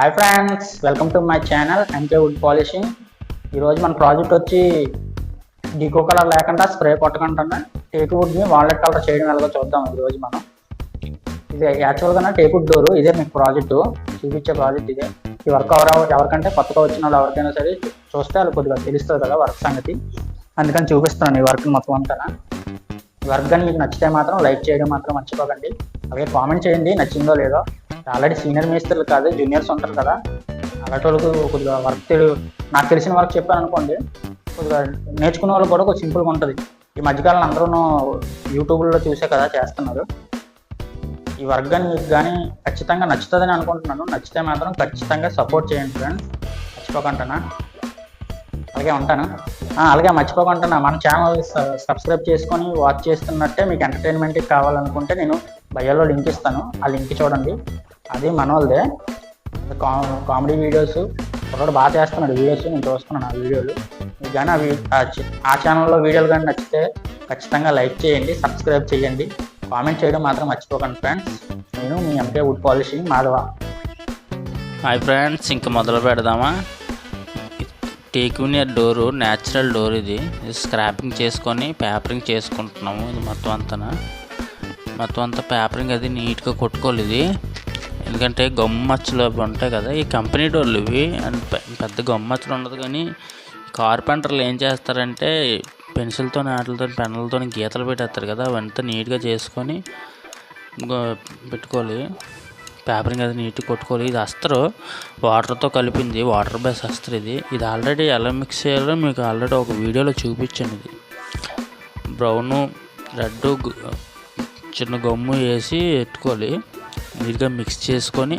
Hi friends welcome to my channel MK wood polishing ఈరోజు మన project వచ్చి డీకో కలర్ లేకుండా స్ప్రే కొట్టకుండా టేక్ వుడ్ని వాలెట్ కలర్ చేయడం ఎలాగో చూద్దాం ఈరోజు మనం. ఇది యాక్చువల్గా టేక్ వుడ్ డోరు ఇదే మీకు ప్రాజెక్టు చూపించే ప్రాజెక్ట్ ఇదే. ఈ వర్క్ ఎవరు ఎవరికంటే కొత్తగా వచ్చిన వాళ్ళు ఎవరికైనా సరే చూస్తే వాళ్ళు కొద్దిగా తెలుస్తుంది కదా వర్క్ సంగతి. అందుకని చూపిస్తున్నాను ఈ వర్క్ మొత్తం అంతా. ఈ వర్క్ కానీ మీకు నచ్చితే మాత్రం లైక్ చేయడం మాత్రం మర్చిపోకండి. అలాగే కామెంట్ చేయండి నచ్చిందో లేదో. ఆల్రెడీ సీనియర్ మేస్త్రులు కాదు జూనియర్స్ ఉంటారు కదా. అలాంటి వాళ్ళకు కొద్దిగా వర్క్ నాకు తెలిసిన వర్క్ చెప్పాను అనుకోండి కొద్దిగా నేర్చుకునే వాళ్ళు కూడా కొద్దిగా సింపుల్గా ఉంటుంది. ఈ మధ్యకాలం అందరూ యూట్యూబ్లో చూసే కదా చేస్తున్నారు. ఈ వర్క్ కానీ మీకు కానీ ఖచ్చితంగా నచ్చుతుందని అనుకుంటున్నాను. నచ్చితే మాత్రం ఖచ్చితంగా సపోర్ట్ చేయండి ఫ్రెండ్స్. మర్చిపోకుంటానా? అలాగే ఉంటాను. అలాగే మర్చిపోకుండా మన ఛానల్ సబ్స్క్రైబ్ చేసుకొని వాచ్ చేస్తున్నట్టే మీకు ఎంటర్టైన్మెంట్ కావాలనుకుంటే నేను బయోలో లింక్ ఇస్తాను. ఆ లింక్ చూడండి. అది మన వాళ్ళదే కా- కామెడీ వీడియోస్. ఒకటి బాగా చేస్తున్నాడు వీడియోస్. నేను చూస్తున్నాను ఆ వీడియోలు. మీకు కానీ అవి ఆ ఆ ఛానల్లో వీడియోలు కానీ నచ్చితే ఖచ్చితంగా లైక్ చేయండి సబ్స్క్రైబ్ చేయండి. కామెంట్ చేయడం మాత్రం మర్చిపోకండి ఫ్రెండ్స్. నేను మీ MK wood polishing Madhava. Hi friends ఇంకా మొదలు పెడదామా? టేక్యూనియర్ డోరు న్యాచురల్ డోర్ ఇది. ఇది స్క్రాపింగ్ చేసుకొని పేపరింగ్ చేసుకుంటున్నాము. ఇది మొత్తం అంతనా? మొత్తం అంతా పేపరింగ్ అది నీట్గా కొట్టుకోవాలి ఇది. ఎందుకంటే గమ్మచ్చలు అవి ఉంటాయి కదా ఈ కంపెనీ డోర్లు ఇవి. అండ్ పెద్ద పెద్ద గమ్మచ్చలు ఉండదు కానీ కార్పెంటర్లు ఏం చేస్తారంటే పెన్సిల్తో ఆటలతో పెన్నులతో గీతలు పెట్టేస్తారు కదా అవంతా నీట్గా చేసుకొని పెట్టుకోవాలి. పేపరింగ్ అది నీట్గా కొట్టుకోవాలి. ఇది అస్తరు వాటర్తో కలిపింది వాటర్ బేస్ అస్తరు ఇది. ఇది ఆల్రెడీ ఎలా మిక్స్ చేయాలో మీకు ఆల్రెడీ ఒక వీడియోలో చూపించాను ఇది. బ్రౌను రెడ్ చిన్న గమ్ము వేసి పెట్టుకోవాలి నీట్గా మిక్స్ చేసుకొని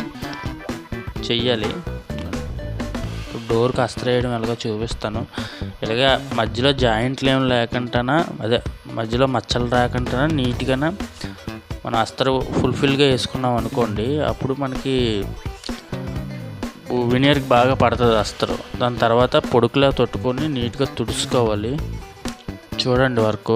చెయ్యాలి. డోర్కి అస్త్ర వేయడం ఎలాగో చూపిస్తాను. ఇలాగే మధ్యలో జాయింట్లు ఏం లేకుండా అదే మధ్యలో మచ్చలు రాకుండా నీట్గా మనం అస్తరు ఫుల్ఫిల్గా వేసుకున్నాం అనుకోండి అప్పుడు మనకి వినియర్కి బాగా పడుతుంది అస్తరు. దాని తర్వాత పొడుకులా తొట్టుకొని నీట్గా తుడుచుకోవాలి. చూడండి వర్క్.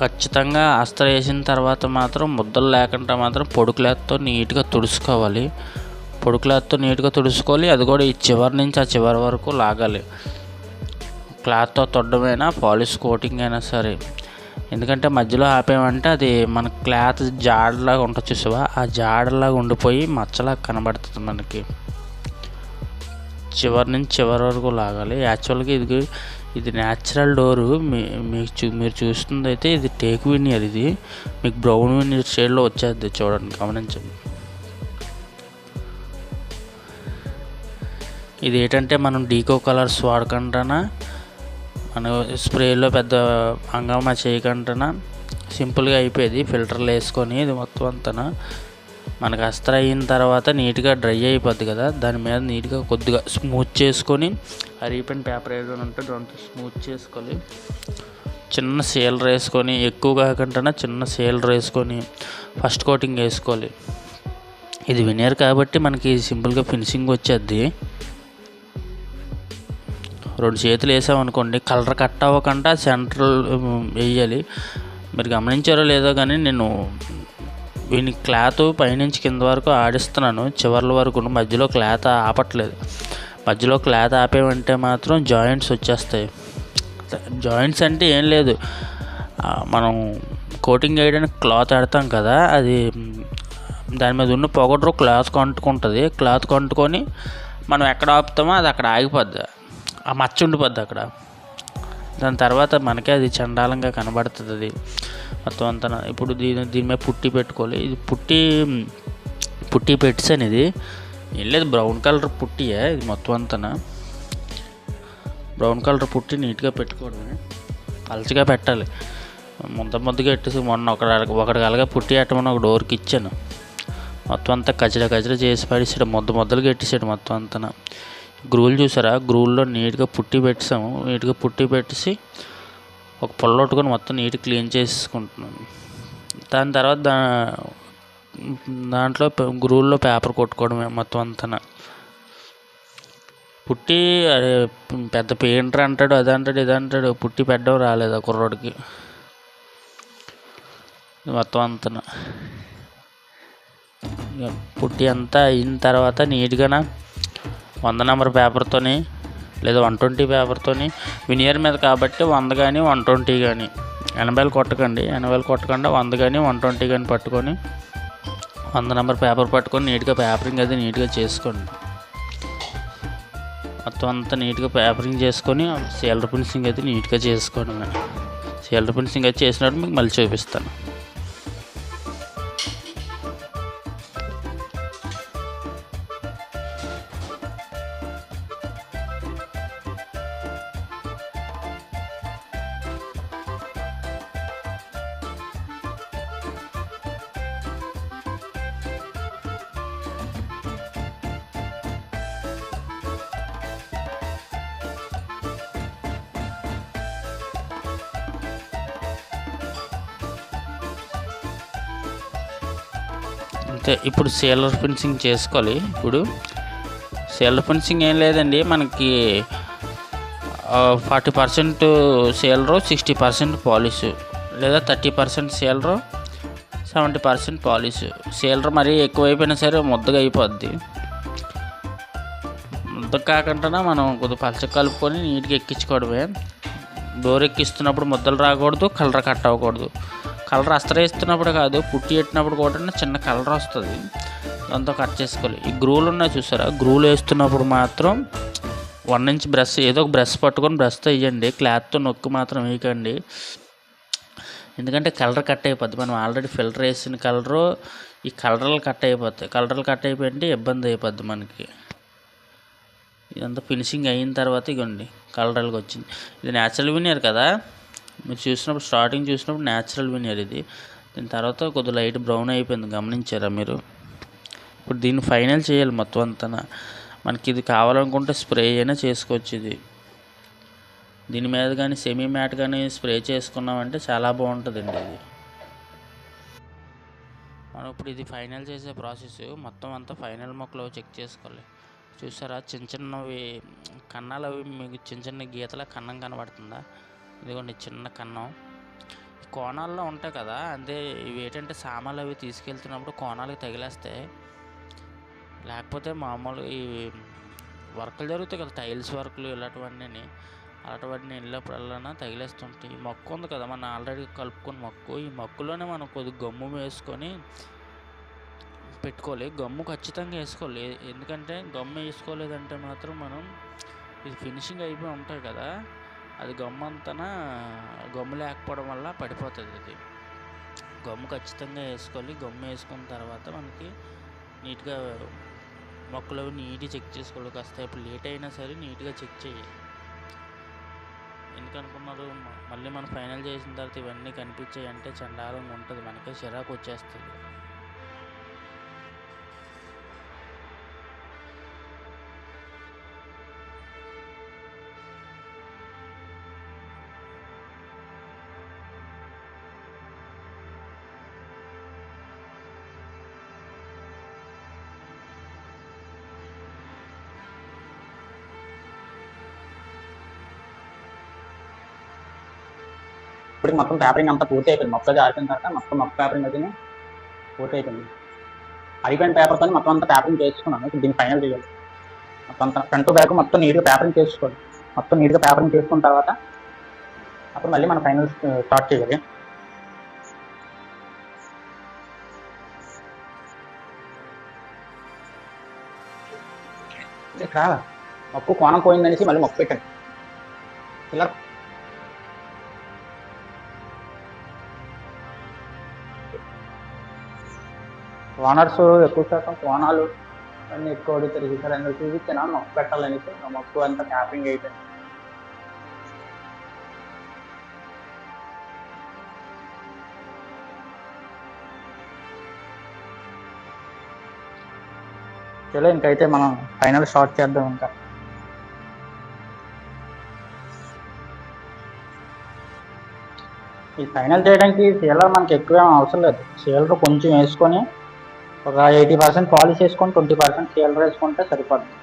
ఖచ్చితంగా అస్త్ర వేసిన తర్వాత మాత్రం ముద్దలు లేకుండా మాత్రం పొడుకులేతో నీట్గా తుడుచుకోవాలి. పొడుకులేతో నీట్గా తుడుచుకోవాలి. అది కూడా ఈ చివరి నుంచి ఆ చివరి వరకు లాగాలి. క్లాత్తో తొడ్డమైనా పాలిష్ కోటింగ్ అయినా సరే. ఎందుకంటే మధ్యలో ఆపేమంటే అది మన క్లాత్ జాడలాగా ఉంటుంది చూసావా? ఆ జాడలాగా ఉండిపోయి మచ్చలా కనబడుతుంది మనకి. చివరి నుంచి చివరి వరకు లాగాలి. యాక్చువల్గా ఇది ఇది న్యాచురల్ డోరు మీ మీకు చూ మీరు చూస్తుంది అయితే ఇది టేక్ వినియర్ ఇది. మీకు బ్రౌన్ వినియర్ షేడ్లో వచ్చేది చూడండి గమనించండి. ఇది ఏంటంటే మనం డీకో కలర్స్ వాడకుండా మన స్ప్రేలో పెద్ద హంగామా చేయకుండా సింపుల్గా అయిపోయేది ఫిల్టర్లు వేసుకొని ఇది మొత్తం అంతా మనకు అస్త్ర అయిన తర్వాత నీట్గా డ్రై అయిపోద్ది కదా దాని మీద నీట్గా కొద్దిగా స్మూత్ చేసుకొని అరిగిపోయిన పేపర్ ఏదైనా ఉంటే దాంతో స్మూత్ చేసుకోవాలి చిన్న సేలర్ వేసుకొని ఎక్కువ కాకుండా చిన్న సేలర్ వేసుకొని ఫస్ట్ కోటింగ్ వేసుకోవాలి. ఇది వినియర్ కాబట్టి మనకి సింపుల్గా ఫినిషింగ్ వచ్చేది రెండు చేతులు వేసామనుకోండి కలర్ కట్ అవ్వకుండా సెంట్రల్ వేయాలి. మీరు గమనించారో లేదో కానీ నేను వీని క్లాత్ పైనుంచి కింద వరకు ఆడిస్తున్నాను. చివర్ల వరకు మధ్యలో క్లాత్ ఆపట్లేదు. మధ్యలో క్లాత్ ఆపేమంటే మాత్రం జాయింట్స్ వచ్చేస్తాయి. జాయింట్స్ అంటే ఏం లేదు. మనం కోటింగ్ వేయడానికి క్లాత్ ఆడతాం కదా అది దాని మీద ఉన్న పొగడ్రు క్లాత్ కొంటుకుంటుంది క్లాత్ కొంటుకొని మనం ఎక్కడ ఆపుతామో అది అక్కడ ఆగిపోద్ది. ఆ మచ్చ ఉండిపోద్ది అక్కడ. దాని తర్వాత మనకే అది చండాలంగా కనబడుతుంది అది. మొత్తం అంతా ఇప్పుడు దీని దీని మీద పుట్టి పెట్టుకోవాలి. ఇది పుట్టి పుట్టి పెట్టాను ఇది ఏం లేదు బ్రౌన్ కలర్ పుట్టియే ఇది మొత్తం అంతా బ్రౌన్ కలర్ పుట్టి నీట్గా పెట్టుకోవడమే. పలచగా పెట్టాలి. ముద్ద ముద్దగా పెట్టేసి మొన్న ఒక ఒకటి కలగా పుట్టి పెట్టమని ఒక డోర్కి ఇచ్చాను. మొత్తం అంతా కచడ కచడ చేసి పడేసాడు. ముద్ద ముద్దలు కట్టేసాడు మొత్తం అంతా గ్రూలు చూసారా? గ్రూల్లో నీట్గా పుట్టి పెట్టాము నీట్గా పుట్టి పెట్టేసి ఒక పొల్లొట్టుకొని మొత్తం నీట్గా క్లీన్ చేసుకుంటున్నాను దాని తర్వాత దా దాంట్లో గ్రూల్లో పేపర్ కొట్టుకోవడమే మొత్తం అంతన. పుట్టి అదే పెద్ద పెయింటర్ అంటాడు అది అంటాడు ఇది అంటాడు. పుట్టి పెట్టడం రాలేదు ఆ కుర్రోడికి. మొత్తం అంతన. పుట్టి అంతా అయిన తర్వాత నీట్గా వంద నెంబర్ పేపర్తోని లేదా వన్ ట్వంటీ పేపర్తోని వినియర్ మీద కాబట్టి వంద కానీ వన్ ట్వంటీ కానీ ఎనభైలు కొట్టకండి. ఎనభైలు కొట్టకుండా వంద కానీ వన్ ట్వంటీ కానీ పట్టుకొని వంద నెంబర్ పేపర్ పట్టుకొని నీట్గా పేపరింగ్ అది నీట్గా చేసుకోండి. మొత్తం అంతా నీట్గా పేపరింగ్ చేసుకొని సీలర్ ఫినిషింగ్ అయితే నీట్గా చేసుకోండి. సీలర్ ఫినిషింగ్ అయితే చేసినప్పుడు మీకు మళ్ళీ చూపిస్తాను. అంతే ఇప్పుడు సీలర్ ఫినిషింగ్ చేసుకోవాలి. ఇప్పుడు సీలర్ ఫినిషింగ్ ఏం లేదండి. మనకి forty percent sealer sixty percent polish లేదా thirty percent sealer seventy percent polish sealer మరీ ఎక్కువైపోయినా సరే ముద్దగా అయిపోద్ది. ముద్ద కాకుండా మనం కొద్దిగా పలచ కలుపుకొని నీట్గా ఎక్కించుకోవడమే. డోర్ ఎక్కిస్తున్నప్పుడు ముద్దలు రాకూడదు కలర్ కట్ అవ్వకూడదు. కలర్ అస్తరేస్తున్నప్పుడు కాదు పుట్టి పెట్టినప్పుడు కూడా చిన్న కలర్ వస్తుంది. దాంతో కట్ చేసుకోవాలి. ఈ గ్రూలు ఉన్నాయి చూసారా? గ్రూలు వేస్తున్నప్పుడు మాత్రం వన్ ఇంచ్ బ్రష్ ఏదో ఒక బ్రష్ పట్టుకొని బ్రష్తో వేయండి. క్లాత్తో నొక్కి మాత్రం వేయకండి. ఎందుకంటే కలర్ కట్ అయిపోద్ది. మనం ఆల్రెడీ ఫిల్టర్ వేసిన కలరు ఈ కలర్లు కట్ అయిపోతాయి. కలర్లు కట్ అయిపోయింటే ఇబ్బంది అయిపోద్ది మనకి. ఇదంతా ఫినిషింగ్ అయిన తర్వాత ఇగోండి కలర్లుగా వచ్చింది. ఇది న్యాచురల్ వినియర్ కదా? మీరు చూసినప్పుడు స్టార్టింగ్ చూసినప్పుడు న్యాచురల్ వినియర్ ఇది. దీని తర్వాత కొద్దిగా లైట్ బ్రౌన్ అయిపోయింది. గమనించారా మీరు? ఇప్పుడు దీన్ని ఫైనల్ చేయాలి మొత్తం అంతన మనకి ఇది కావాలనుకుంటే స్ప్రే అయినా చేసుకోవచ్చు ఇది. దీని మీద కానీ సెమీ మ్యాట్ కానీ స్ప్రే చేసుకున్నామంటే చాలా బాగుంటుందండి ఇది. మనం ఇప్పుడు ఇది ఫైనల్ చేసే ప్రాసెస్ మొత్తం అంతా ఫైనల్ మొక్కలు చెక్ చేసుకోవాలి. చూసారా? చిన్న చిన్నవి కన్నాలు అవి మీకు చిన్న చిన్న గీతల కన్నం కనబడుతుందా? ఇదిగోండి చిన్న కన్నం. కోణాల్లో ఉంటాయి కదా అంటే ఇవి ఏంటంటే సామాన్లు అవి తీసుకెళ్తున్నప్పుడు కోణాలకు తగిలేస్తాయి లేకపోతే మామూలు ఈ వర్కులు జరుగుతాయి కదా టైల్స్ వర్కులు ఇలాంటివన్నీ అలాంటివన్నీ వెళ్ళినప్పుడల్లా తగిలేస్తుంటాయి. ఈ మొక్కు ఉంది కదా మనం ఆల్రెడీ కలుపుకున్న మొక్కు. ఈ మొక్కులోనే మనం కొద్దిగా గమ్ము వేసుకొని పెట్టుకోవాలి. గమ్ము ఖచ్చితంగా వేసుకోవాలి. ఎందుకంటే గమ్ము వేసుకోలేదంటే మాత్రం మనం ఇది ఫినిషింగ్ అయిపోయి ఉంటాయి కదా. అది గమ్ము అంతనా గమ్ము లేకపోవడం వల్ల పడిపోతుంది అది గమ్ము ఖచ్చితంగా వేసుకోవాలి. గమ్ము వేసుకున్న తర్వాత మనకి నీట్గా మొక్కలు అవి నీట్గా చెక్ చేసుకోవాలి. కాస్త ఇప్పుడు లేట్ అయినా సరే నీట్గా చెక్ చేయాలి. ఎందుకనుకున్నారు మళ్ళీ మనం ఫైనల్ చేసిన తర్వాత ఇవన్నీ కనిపించాయి అంటే చండాలంగా ఉంటుంది. మనకే చిరాకు వచ్చేస్తుంది. ఇప్పుడు మొత్తం పేపరింగ్ అంతా పూర్తి అయిపోయింది మొక్క జారిపోయిన తర్వాత మొత్తం మొక్క పేపరింగ్ అయితే పూర్తి అయిపోయింది అయిపోయిన పేపర్తో మొత్తం అంతా పేపరింగ్ చేసుకున్నాను. ఇప్పుడు దీన్ని ఫైనల్ చేయాలి. మొత్తం అంతా ఫ్రంట్ బ్యాక్ మొత్తం నీట్గా పేపరింగ్ చేసుకోవాలి. మొత్తం నీట్గా పేపరింగ్ చేసుకున్న తర్వాత అప్పుడు మళ్ళీ మనం ఫైనల్ స్టార్ట్ చేయాలి. ఇక్కడ మొక్కు కోణం పోయిందనేసి మళ్ళీ మొక్క పెట్టండి ఇలా ఓనర్స్ ఎక్కువ శాతం కోణాలు అన్ని ఎక్కువ తిరిగిస్తారు ఇక్కడ ఎందుకు చూపించాను మొక్క పెట్టాలని మొక్క అంతా క్యాపింగ్ అయిపోయింది. చలో ఇంకైతే మనం ఫైనల్ షార్ట్ చేద్దాం ఇంకా. ఈ ఫైనల్ చేయడానికి సీలర్ మనకి ఎక్కువ అవసరం లేదు. సీలర్ కొంచెం వేసుకొని ఒక ఎయిటీ పర్సెంట్ పాలిష్ వేసుకొని ట్వంటీ పర్సెంట్ సీలర్ వేసుకుంటే సరిపోతుంది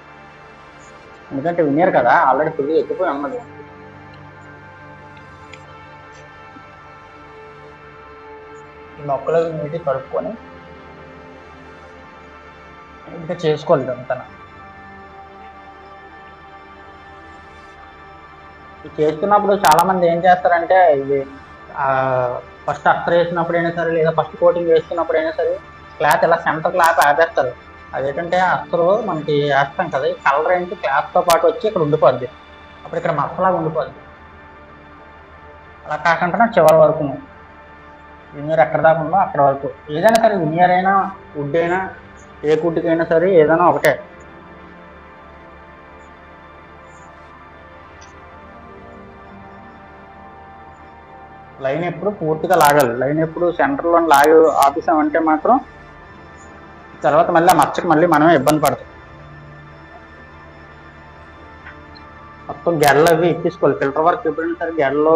ఎందుకంటే వినియర్ కదా ఆల్రెడీ ఫుల్ ఎక్కిపోయి ఉన్నది. మొక్కలు నీటి కలుపుకొని ఇంకా చేసుకోవాలి అంతా ఇది చేస్తున్నప్పుడు చాలా మంది ఏం చేస్తారంటే ఇది ఫస్ట్ అత్తర్ వేసినప్పుడైనా సరే లేదా ఫస్ట్ కోటింగ్ వేసుకున్నప్పుడైనా సరే క్లాత్ ఇలా సెంటర్ క్లాత్ ఆపేస్తారు. అదేంటంటే అస్తరు మనకి వేస్తాం కదా ఈ కలర్ ఏంటి? క్లాత్తో పాటు వచ్చి ఇక్కడ ఉండిపోద్ది. అప్పుడు ఇక్కడ మసలా ఉండిపోద్ది. అలా కాకుండా చివరి వరకు వినియర్ ఎక్కడ దాకా ఉందో అక్కడ వరకు. ఏదైనా సరే వినియర్ అయినా వుడ్ అయినా ఏ కుడ్డుకైనా సరే ఏదైనా ఒకటే. లైన్ ఎప్పుడు పూర్తిగా లాగాలి. లైన్ ఎప్పుడు సెంటర్లో లాగి ఆపేసామంటే మాత్రం తర్వాత మళ్ళీ ఆ మచ్చకి మళ్ళీ మనమే ఇబ్బంది పడతాం. మొత్తం గెడలు అవి ఇప్పించుకోవాలి. ఫిల్టర్ వర్క్ ఎప్పుడైనా సరే గెడలు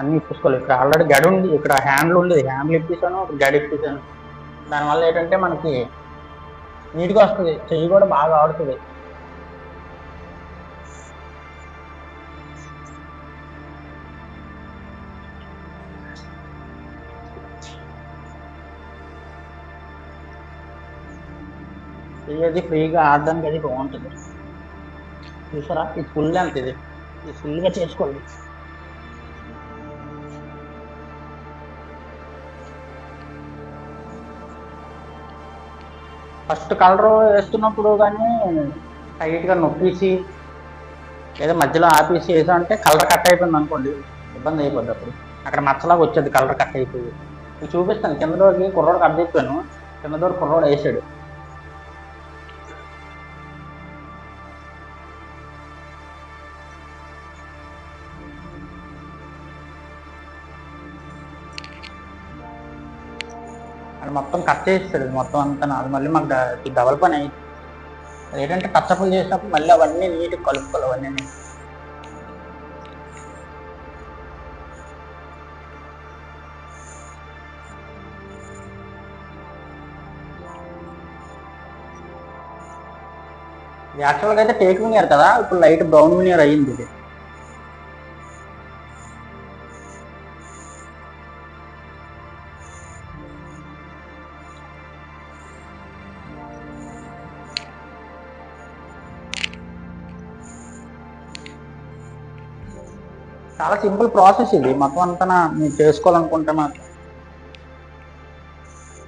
అన్నీ ఇప్పించుకోవాలి. ఇక్కడ ఆల్రెడీ గడి ఉంది. ఇక్కడ హ్యాండ్లు ఉండేది. హ్యాండ్లు ఇప్పించాను గడి ఇప్పించాను. దానివల్ల ఏంటంటే మనకి నీట్గా వస్తుంది. చెయ్యి కూడా బాగా ఆడుతుంది. ఇది అది ఫ్రీగా ఆడడానికి అది బాగుంటుంది. చూసారా? ఇది ఫుల్ లెంత్ ఇది. ఇది ఫుల్గా చేసుకోండి. ఫస్ట్ కలర్ వేస్తున్నప్పుడు కానీ టైట్గా నొప్పేసి లేదా మధ్యలో ఆపేసి వేసామంటే కలర్ కట్ అయిపోయింది అనుకోండి ఇబ్బంది అయిపోద్ది అప్పుడు. అక్కడ మచ్చలాగా వచ్చేది కలర్ కట్ అయిపోయి. చూపిస్తాను. కింద డోర్కి కుర్రోడు కట్ చెప్పాను కింద డోర్ కుర్రోడు వేసాడు. మొత్తం కట్ చేస్తాడు మొత్తం అంతా అది మళ్ళీ మాకు డబల్ పని అయింది. ఏంటంటే కచ్చపులు చేసినప్పుడు మళ్ళీ అవన్నీ నీట్గా కలుపుకోవాలి అవన్నీ. యాక్చువల్గా అయితే టేక్ వినియర్ కదా? ఇప్పుడు లైట్ బ్రౌన్ వినియర్ అయ్యింది ఇది. చాలా సింపుల్ ప్రాసెస్ ఇది. మొత్తం అంతా మీరు చేసుకోవాలనుకుంటే మాకు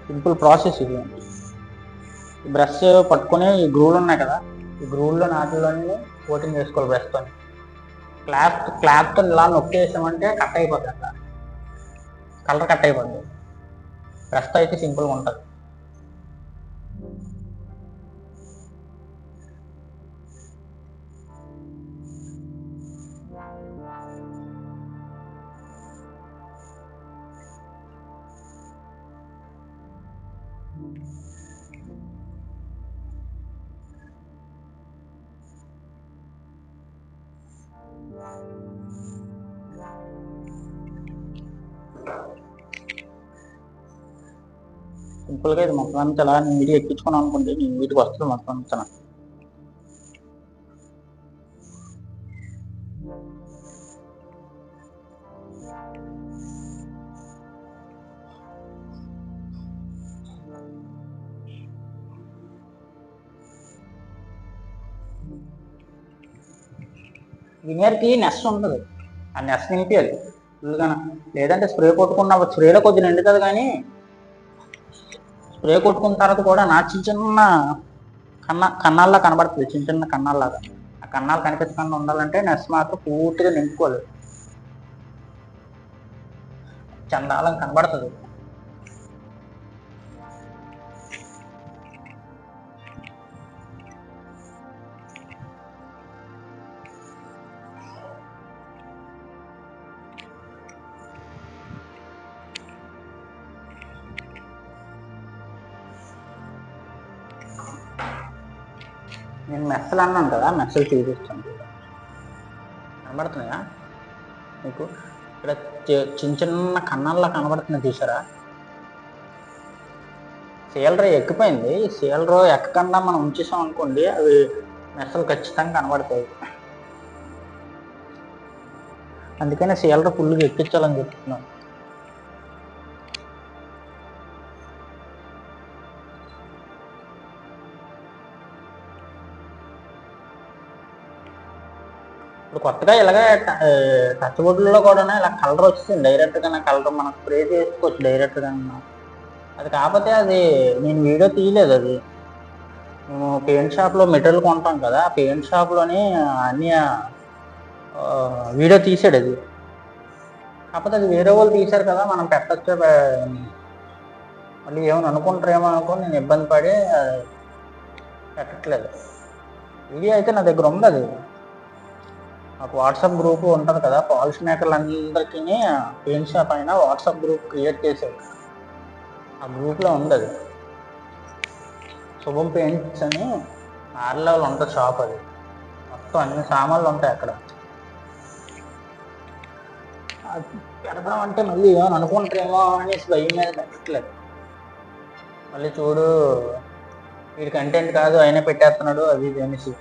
సింపుల్ ప్రాసెస్ ఇది. బ్రష్ పట్టుకుని ఈ గ్రూలు ఉన్నాయి కదా ఈ గ్రూల్లో నాటిలోని కోటింగ్ చేసుకోవాలి బ్రష్తో క్లాత్ క్లాత్తో ఇలా నొక్కేసామంటే కట్ అయిపోతుంది అట్లా. కలర్ కట్ అయిపోతుంది బ్రష్తో అయితే సింపుల్గా ఉంటుంది. సింపుల్గా ఇది మొత్తం అంతా ఇలా నీట్గా ఎక్కించుకున్నాం అనుకుంటే వీటికి వస్తుంది మొత్తం అంతా వినియర్కి నెస్ ఉంటుంది ఆ నెస్ నింపేయాలి ఫుల్గా లేదంటే స్ప్రే కొట్టుకున్న స్ప్రేలో కొద్ది నిండుతుంది కానీ స్ప్రే కొట్టుకున్న తర్వాత కూడా నా చిన్న చిన్న కన్న కన్నాల్లా కనబడుతుంది. చిన్న చిన్న కన్నాల్లాగా. ఆ కన్నాలు కనిపించకుండా ఉండాలంటే నెస్ మాత్రం పూర్తిగా నింపుకోవాలి. చందాలం కనబడుతుంది. నేను మెస్సలు అన్నాను కదా మెస్సలు చూపిస్తాను కనబడుతున్నాయా? మీకు ఇక్కడ చిన్న చిన్న కన్నాల్లో కనబడుతున్నాయి చూసారా సీలరో ఎక్కిపోయింది. సీలరో ఎక్కకుండా మనం ఉంచేసాం అనుకోండి అవి మెస్సలు ఖచ్చితంగా కనబడతాయి. అందుకనే సీలర్ ఫుల్గా ఎక్కించాలని చెప్తున్నాను. కొత్తగా ఇలాగా టచ్ బోర్డులో కూడా ఇలా కలర్ వచ్చింది. డైరెక్ట్గా కలర్ మనం స్ప్రే చేసుకోవచ్చు డైరెక్ట్గా అది కాకపోతే అది నేను వీడియో తీయలేదు అది. మేము పెయింట్ షాప్లో మెటీరియల్ కొంటాం కదా ఆ పెయింట్ షాప్లోని అన్ని వీడియో తీసాడు అది. కాకపోతే అది వేరే వాళ్ళు తీశారు కదా మనం పెట్టచ్చే మళ్ళీ ఏమైనా అనుకుంటారేమో అనుకుని నేను ఇబ్బంది పడి పెట్టట్లేదు. వీడియో అయితే నా దగ్గర ఉంది అది మాకు వాట్సాప్ గ్రూప్ ఉంటుంది కదా పాలిష్ మేకర్లందరికీ పెయింట్ షాప్ అయినా వాట్సాప్ గ్రూప్ క్రియేట్ చేశాడు ఆ గ్రూప్లో ఉంది అది శుభం పెయింట్స్ అని ఆర్లెవెల్ ఉంటుంది షాప్ అది. మొత్తం అన్ని సామాన్లు ఉంటాయి అక్కడ. అది పెడదామంటే మళ్ళీ ఏమని అనుకుంటారేమో అనేసి భయం మీద పెట్టలేదు మళ్ళీ చూడు వీడి కంటెంట్ కాదు అయినా పెట్టేస్తున్నాడు అది ఇది అనేసి.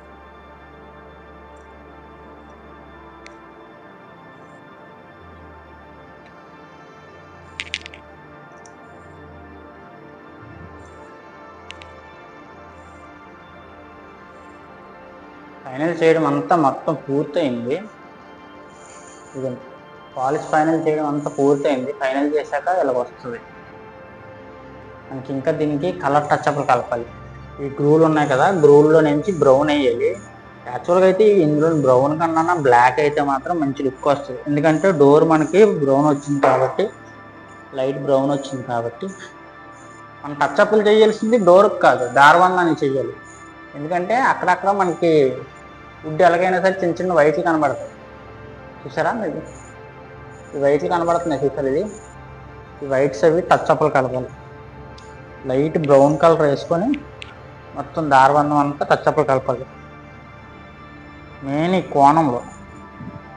ఫైనల్ చేయడం అంతా మొత్తం పూర్తయింది. ఇది పాలిష్ ఫైనల్ చేయడం అంతా పూర్తయింది. ఫైనల్ చేశాక ఇలా వస్తుంది. మనకి ఇంకా దీనికి కలర్ టచ్అప్లు కలపాలి. ఈ గ్రూలు ఉన్నాయి కదా గ్రూల్లో నుంచి బ్రౌన్ అయ్యేవి. యాక్చువల్గా అయితే ఇందులో బ్రౌన్ కన్నా బ్లాక్ అయితే మాత్రం మంచి లుక్ వస్తుంది. ఎందుకంటే డోర్ మనకి బ్రౌన్ వచ్చింది కాబట్టి లైట్ బ్రౌన్ వచ్చింది కాబట్టి. మనం టచ్అప్లు చేయాల్సింది డోర్కి కాదు దారవందాన్ని చేయాలి. ఎందుకంటే అక్కడక్కడ మనకి వుడ్ ఎలాగైనా సరే చిన్న చిన్న వైట్లు కనబడతాయి. చూసారా మీకు ఈ వైట్లు కనబడుతున్నాయి చూసారు ఇది ఈ వైట్స్ అవి టచ్ అప్లు కలపాలి. లైట్ బ్రౌన్ కలర్ వేసుకొని మొత్తం దారబంధం అంతా టచ్ అప్లు కలపాలి. మెయిన్ ఈ కోణంలో.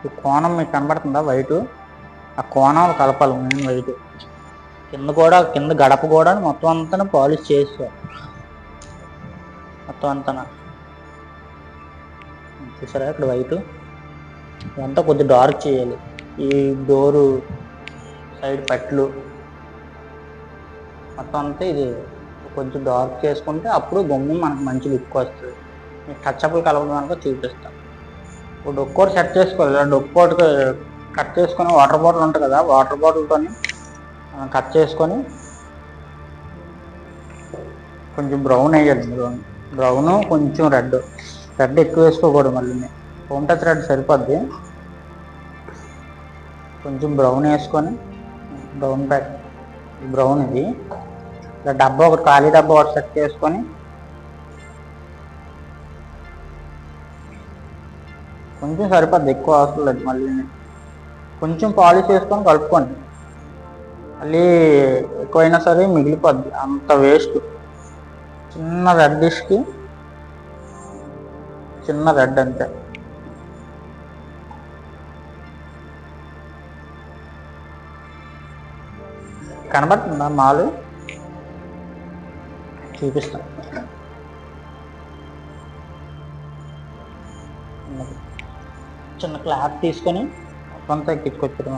ఈ కోణం మీకు కనబడుతుందా? వైటు. ఆ కోణం కలపాలి మెయిన్ వైట్. కింద కూడా కింద గడప కూడా మొత్తం అంతా పాలిష్ చేసుకోవాలి మొత్తం అంతా చూసారా ఇక్కడ వైట్? ఇదంతా కొద్దిగా డార్క్ చేయాలి. ఈ డోరు సైడ్ పట్లు మొత్తం అంతా ఇది కొంచెం డార్క్ చేసుకుంటే అప్పుడు బొమ్మ మనకు మంచి లుక్ వస్తుంది. మీకు టచ్అప్లు కలపడం అనుకో చూపిస్తాం. ఇప్పుడు డొక్కోటి సెట్ చేసుకోవాలి. ఇలా డొక్కోటి కట్ చేసుకొని వాటర్ బాటిల్ ఉంటుంది కదా వాటర్ బాటిల్తోని కట్ చేసుకొని కొంచెం బ్రౌన్ వేయాలి. బ్రౌన్ బ్రౌను కొంచెం రెడ్ రెడ్ ఎక్కువ వేసుకోకూడదు మళ్ళీ. హోమ్ టచ్ రెడ్ సరిపోద్ది. కొంచెం బ్రౌన్ వేసుకొని బ్రౌన్ ప్యాక్ బ్రౌన్ ఇది. ఇలా డబ్బా ఒకటి ఖాళీ డబ్బా ఒకటి సెట్ చేసుకొని కొంచెం సరిపోద్ది ఎక్కువ అవసరం లేదు మళ్ళీ. కొంచెం పాలిష్ వేసుకొని కలుపుకోండి. మళ్ళీ ఎక్కువైనా సరే మిగిలిపోద్ది. అంత వేస్ట్ చిన్న రెడ్ డిష్కి చిన్న రెడ్ అంతే. కనబడుతుందా మాలు? చూపిస్తాం. చిన్న క్లాత్ తీసుకొని మొత్తం ఎక్కించుకొచ్చారు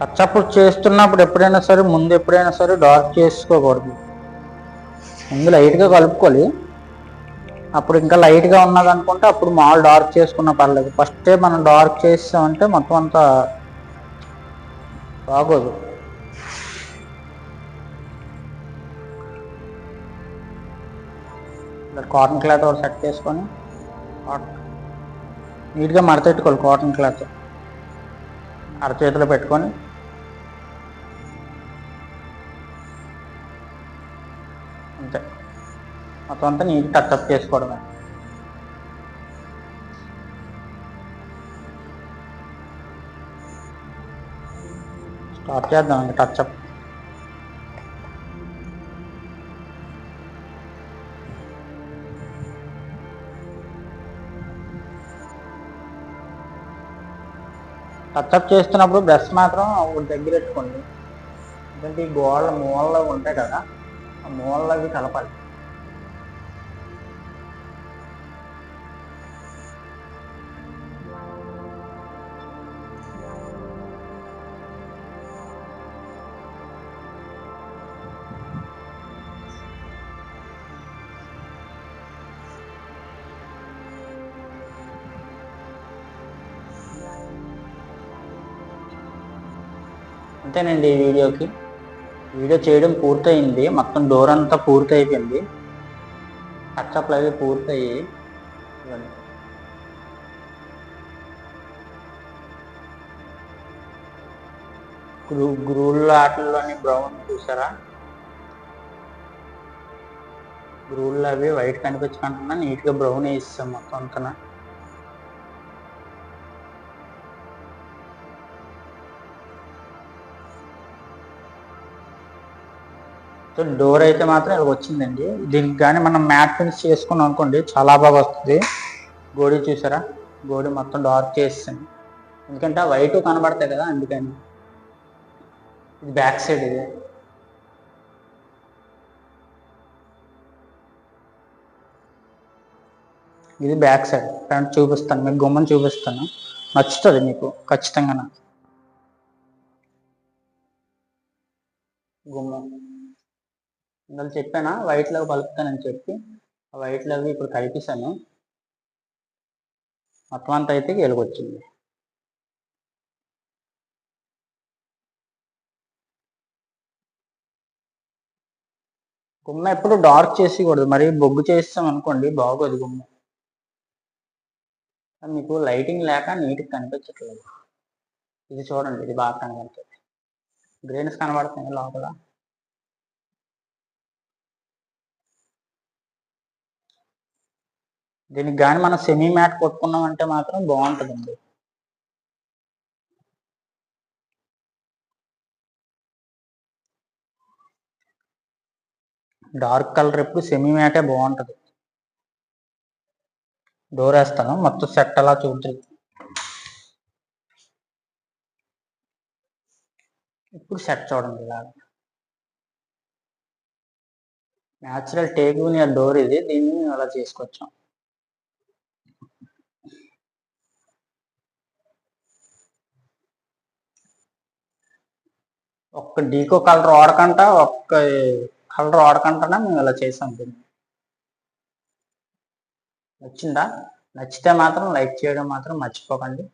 టచ్అప్ చేస్తున్నప్పుడు ఎప్పుడైనా సరే ముందు ఎప్పుడైనా సరే డార్క్ చేసుకోకూడదు. ముందు లైట్గా కలుపుకోవాలి. అప్పుడు ఇంకా లైట్గా ఉన్నది అనుకుంటే అప్పుడు మాల్ డార్క్ చేసుకున్న పర్లేదు. ఫస్టే మనం డార్క్ చేసామంటే మొత్తం అంతా బాగోదు. కాటన్ క్లాత్ ఒకటి సెట్ చేసుకొని నీట్గా మడతెట్టుకోవాలి కాటన్ క్లాత్. అరచేతిలో పెట్టుకొని మొత్తం అంతా నీకు కట్టప్ చేసుకోవడమే. స్టార్ట్ చేద్దాం ఇంకా టచ్అప్ టచ్అప్ చేస్తున్నప్పుడు బ్రష్ మాత్రం ఒక దగ్గర పెట్టుకోండి. ఎందుకంటే ఈ గోడల మూలలో ఉంటాయి కదా ఆ మూలలు అవి కలపాలి. అంతేనండి ఈ వీడియోకి. వీడియో చేయడం పూర్తయింది. మొత్తం డోర్ అంతా పూర్తయిపోయింది. టచ్అప్లు అవి పూర్తయ్యాయి. గ్రూ గ్రూళ్ళ ఆటల్లోని బ్రౌన్ చూసారా? గ్రూళ్ళు అవి వైట్ కనిపించకుండా నీట్గా బ్రౌన్ వేస్తాం మొత్తం అంతా. సో డోర్ అయితే మాత్రం ఇలా వచ్చిందండి. దీనికి కానీ మనం మ్యాట్ ఫినిష్ చేసుకున్నాం అనుకోండి చాలా బాగా వస్తుంది. గోడి చూసారా? గోడి మొత్తం డార్క్ చేసింది ఎందుకంటే ఆ వైట్ కనబడతాయి కదా అందుకని. ఇది బ్యాక్ సైడ్ ఇది. ఇది బ్యాక్ సైడ్ ఫ్రంట్ చూపిస్తాను మీకు గుమ్మని చూపిస్తాను. నచ్చుతుంది మీకు ఖచ్చితంగా గుమ్మం. ఇందులో చెప్పానా? వైట్లో కలుపుతానని చెప్పి. ఆ వైట్లో ఇప్పుడు కలిపిస్తాను మొత్తం అంతా అయితే వెలుగొచ్చింది గుమ్మ ఎప్పుడు డార్క్ చేసేయకూడదు. మరి బొగ్గు చేస్తాం అనుకోండి బాగోదు గుమ్మ. మీకు లైటింగ్ లేక నీట్గా కనిపించట్లేదు. ఇది చూడండి ఇది బాగా కనబడుతుంది. గ్రీన్స్ కనబడుతుంది లోపల. దీనికి కానీ మనం సెమీ మ్యాట్ కొట్టుకున్నాం అంటే మాత్రం బాగుంటుందండి. డార్క్ కలర్ ఎప్పుడు సెమీ మ్యాటే బాగుంటుంది. డోర్ వేస్తాను మొత్తం సెట్ అలా చూద్దాం. ఇప్పుడు సెట్ చూడండి ఇలా. న్యాచురల్ టేక్ డోర్ ఇది దీన్ని అలా చేసుకొచ్చాం. ఒక్క డీకో కలర్ వాడకంట ఒక్క కలర్ వాడకంటనే మేము ఇలా చేసాం దీన్ని. నచ్చిందా? నచ్చితే మాత్రం లైక్ చేయడం మాత్రం మర్చిపోకండి.